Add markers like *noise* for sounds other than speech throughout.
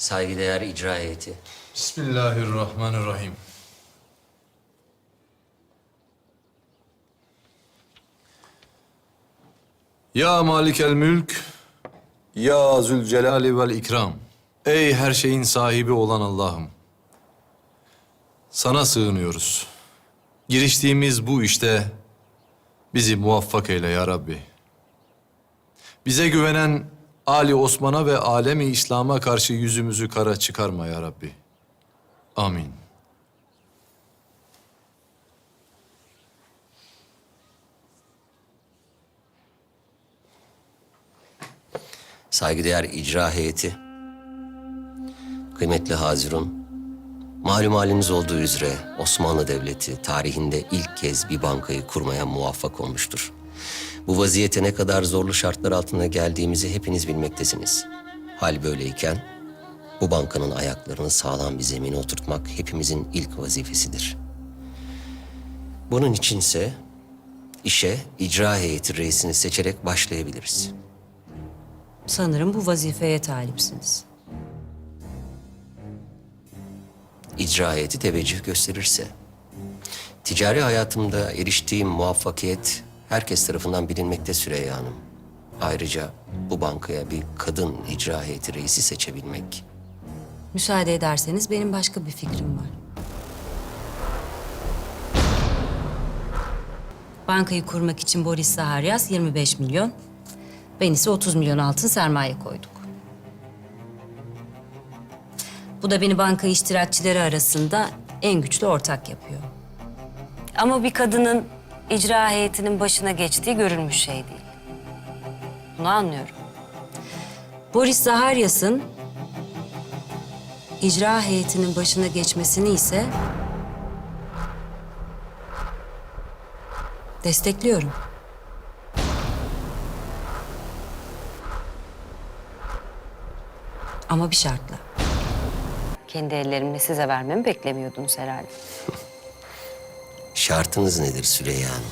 Saygıdeğer icra heyeti. Bismillahirrahmanirrahim. Ya Malikel Mülk, Ya Zülcelali vel İkram. Ey her şeyin sahibi olan Allah'ım. Sana sığınıyoruz. Giriştiğimiz bu işte bizi muvaffak eyle ya Rabbi. Bize güvenen Ali Osman'a ve alemi İslam'a karşı yüzümüzü kara çıkarma ya Rabbi. Amin. Saygıdeğer icra heyeti. Kıymetli Hazirun. Malum haliniz olduğu üzere Osmanlı Devleti tarihinde ilk kez bir bankayı kurmaya muvaffak olmuştur. Bu vaziyete ne kadar zorlu şartlar altında geldiğimizi hepiniz bilmektesiniz. Hal böyleyken bu bankanın ayaklarını sağlam bir zemine oturtmak hepimizin ilk vazifesidir. Bunun içinse işe icra heyeti reisini seçerek başlayabiliriz. Sanırım bu vazifeye talipsiniz. icra heyeti teveccüh gösterirse. Ticari hayatımda eriştiğim muvaffakiyet herkes tarafından bilinmekte Süreyya Hanım. Ayrıca bu bankaya bir kadın icra heyeti reisi seçebilmek. Müsaade ederseniz benim başka bir fikrim var. Bankayı kurmak için Boris Zaharyas 25 milyon, ben ise 30 milyon altın sermaye koyduk. Bu da beni banka iştirakçileri arasında en güçlü ortak yapıyor. Ama bir kadının icra heyetinin başına geçtiği görülmüş şey değil. Bunu anlıyorum. Boris Zaharyas'ın icra heyetinin başına geçmesini ise destekliyorum. Ama bir şartla. Kendi ellerimle size vermemi beklemiyordunuz herhalde. Şartınız nedir Süreyya Hanım?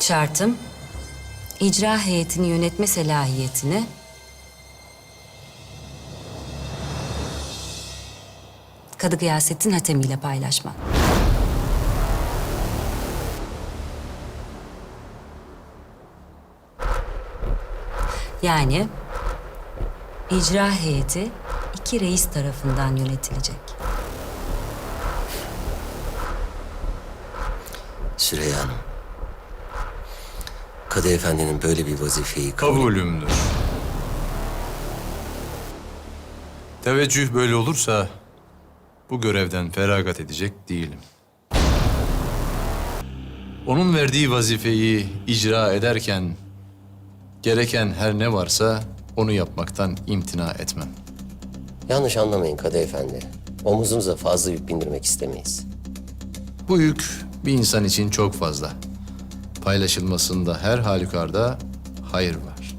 Şartım, icra heyetini yönetme selahiyetini Kadı Gıyasettin Hatemi ile paylaşmak. Yani icra heyeti iki reis tarafından yönetilecek. Süreyya Hanım. Kadı Efendi'nin böyle bir vazifeyi kabul... Kabulümdür. Teveccüh böyle olursa bu görevden feragat edecek değilim. Onun verdiği vazifeyi icra ederken gereken her ne varsa onu yapmaktan imtina etmem. Yanlış anlamayın Kadı Efendi. Omuzumuza fazla yük bindirmek istemeyiz. Bu yük bir insan için çok fazla. Paylaşılmasında her halükarda hayır var.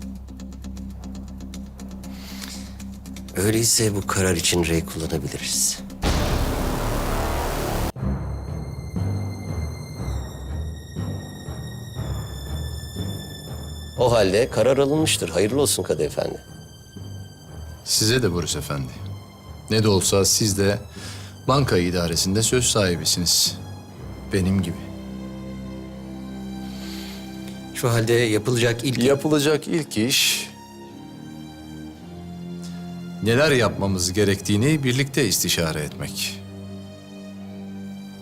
Öyleyse bu karar için rey kullanabiliriz. O halde karar alınmıştır. Hayırlı olsun Kadı Efendi. Size de Boris Efendi. Ne de olsa siz de banka idaresinde söz sahibisiniz. Benim gibi. Şu halde yapılacak ilk... Yapılacak ilk iş... Neler yapmamız gerektiğini birlikte istişare etmek.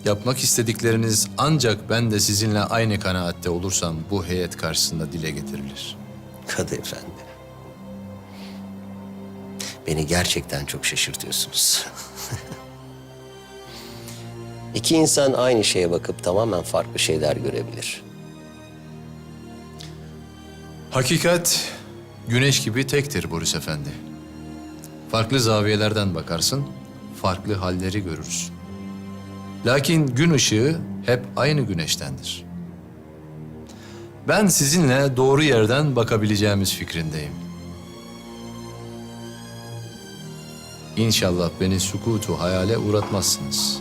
Yapmak istedikleriniz ancak ben de sizinle aynı kanaatte olursam bu heyet karşısında dile getirilir. Kadı Efendi. Beni gerçekten çok şaşırtıyorsunuz. *laughs* İki insan aynı şeye bakıp tamamen farklı şeyler görebilir. Hakikat güneş gibi tektir Boris Efendi. Farklı zaviyelerden bakarsın, farklı halleri görürsün. Lakin gün ışığı hep aynı güneştendir. Ben sizinle doğru yerden bakabileceğimiz fikrindeyim. İnşallah beni sukutu hayale uğratmazsınız.